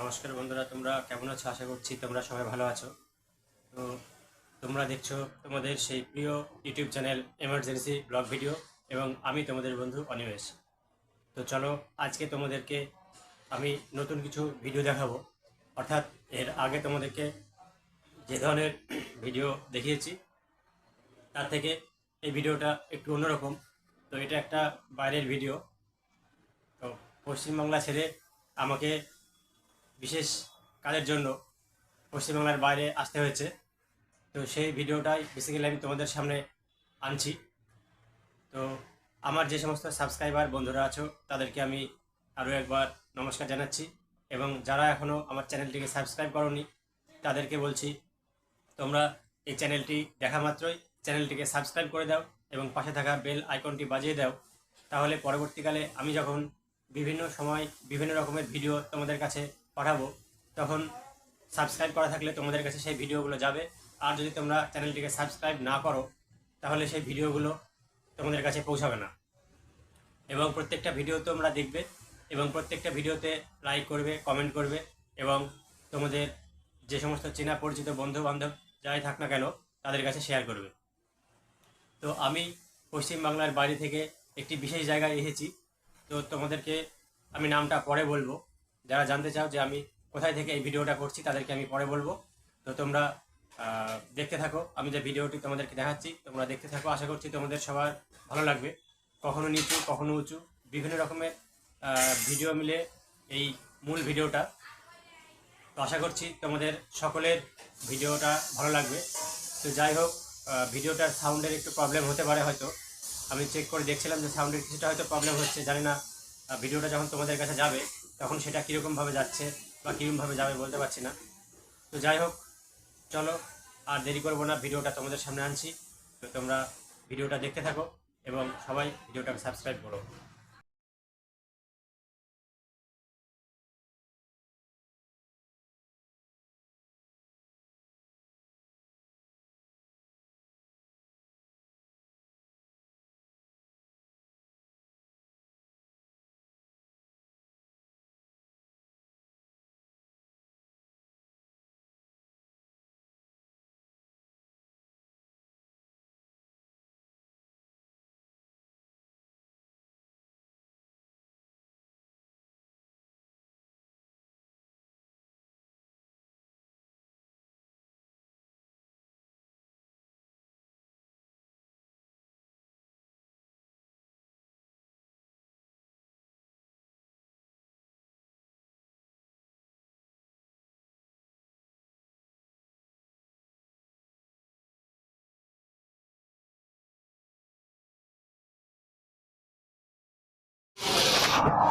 নমস্কার বন্ধুরা, তোমরা কেমন আছো? আশা করছি তোমরা সবাই ভালো আছো। তো তোমরা দেখছ তোমাদের সেই প্রিয় YouTube channel emergency blog video এবং আমি তোমাদের বন্ধু অনিমেষ। তো চলো, আজকে তোমাদেরকে আমি নতুন কিছু ভিডিও দেখাবো। অর্থাৎ এর আগে তোমাদেরকে যে ধরনের ভিডিও দেখিয়েছি, তার থেকে এই ভিডিওটা একটু অন্যরকম। তো এটা একটা বাইরের ভিডিও তো পশ্চিমবাংলা ছেড়ে আমাকে বিশেষ কাজের জন্য পশ্চিমবাংলার বাইরে আসতে হয়েছে। তো সেই ভিডিওটাই বেসিক্যালি আমি তোমাদের সামনে আনছি। তো আমার যে সমস্ত সাবস্ক্রাইবার বন্ধুরা আছো, তাদেরকে আমি আরও একবার নমস্কার জানাচ্ছি এবং যারা এখনও আমার চ্যানেলটিকে সাবস্ক্রাইব করনি, তাদেরকে বলছি, তোমরা এই চ্যানেলটি দেখা মাত্রই চ্যানেলটিকে সাবস্ক্রাইব করে দাও এবং পাশে থাকা বেল আইকনটি বাজিয়ে দাও। তাহলে পরবর্তীকালে আমি যখন বিভিন্ন সময় বিভিন্ন রকমের ভিডিও তোমাদের কাছে পাঠাবো তখন সাবস্ক্রাইব করা থাকলে তোমাদের কাছে সেই ভিডিওগুলো যাবে। আর যদি তোমরা চ্যানেলটিকে সাবস্ক্রাইব না করো, তাহলে সেই ভিডিওগুলো তোমাদের কাছে পৌঁছাবে না। এবং প্রত্যেকটা ভিডিও তোমরা দেখবে এবং প্রত্যেকটা ভিডিওতে লাইক করবে কমেন্ট করবে এবং তোমাদের যে সমস্ত চেনা পরিচিত বন্ধু বান্ধব যাই থাক না কেন, তাদের কাছে শেয়ার করবে। তো আমি পশ্চিমবাংলার বাইরে থেকে একটি বিশেষ জায়গায় এসেছি। তো তোমাদেরকে আমি নামটা পরে বলব। যারা জানতে চাও যে আমি কোথায় থেকে এই ভিডিওটা করছি, তাদেরকে আমি পরে বলব। তো তোমরা দেখতে থাকো। আমি যে ভিডিওটি তোমাদেরকে দেখাচ্ছি, তোমরা দেখতে থাকো। আশা করছি তোমাদের সবার ভালো লাগবে। কখনো নিচু, কখনো উঁচু, বিভিন্ন রকমের ভিডিও মিলে এই মূল ভিডিওটা। তো আশা করছি তোমাদের সকলের ভিডিওটা ভালো লাগবে। তো যাই হোক ভিডিওটার সাউন্ডের একটু প্রবলেম হতে পারে হয়তো। আমি চেক করে দেখছিলাম যে সাউন্ডের কিছুটা হয়তো প্রবলেম হচ্ছে, জানি না ভিডিওটা যখন তোমাদের কাছে যাবে তখন সেটা কীরকমভাবে যাচ্ছে বা কীরকমভাবে যাবে বলতে পারছি না। তো যাই হোক, চলো, আর দেরি করব না, ভিডিওটা তোমাদের সামনে আনছি। তো তোমরা ভিডিওটা দেখতে থাকো এবং সবাই ভিডিওটাকে সাবস্ক্রাইব করো।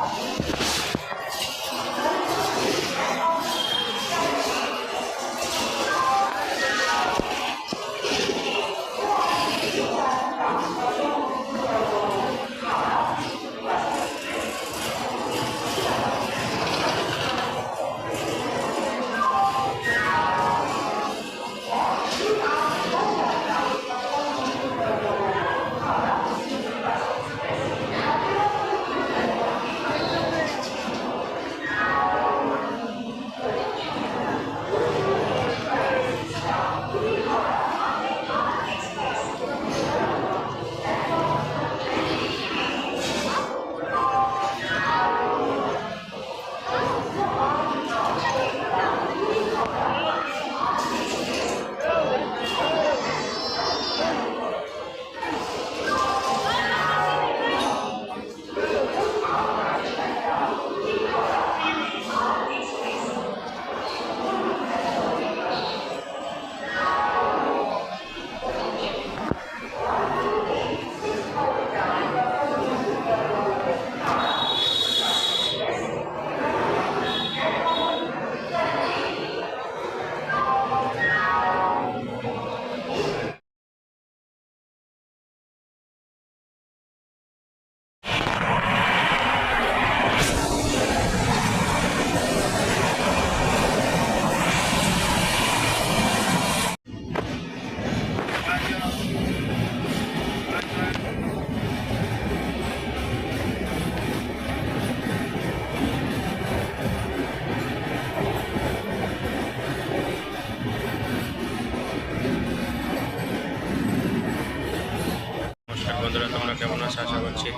Wow.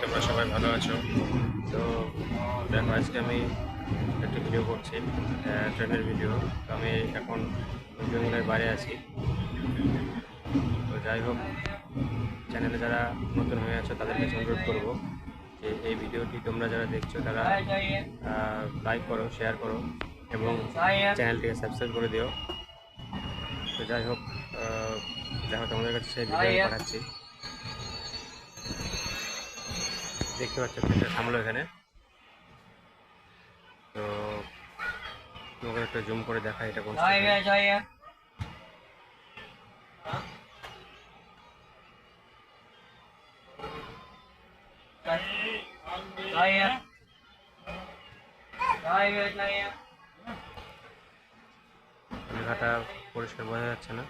তোমরা সবাই ভালো আছো? তো, দেখো, আজকে আমি একটা ভিডিও করছি ট্রেনের ভিডিও তো আমি এখন বেঙ্গলের বাইরে আছি। তো যাই হোক চ্যানেলে যারা নতুন হয়ে আছো তাদের কাছে অনুরোধ করব যে এই ভিডিওটি তোমরা যারা দেখছ, তারা লাইক করো শেয়ার করো, এবং চ্যানেলটিকে সাবস্ক্রাইব করে দিও। তো যাই হোক দেখো, তোমাদের কাছে সেই ভিডিও পাঠাচ্ছি। দেখতে পাচ্ছ ট্রেনটা থামলো এখানে। তো তোমাকে একটা জুম করে দেখা এটা কোন। লেখাটা পরিষ্কার বোঝা যাচ্ছে না।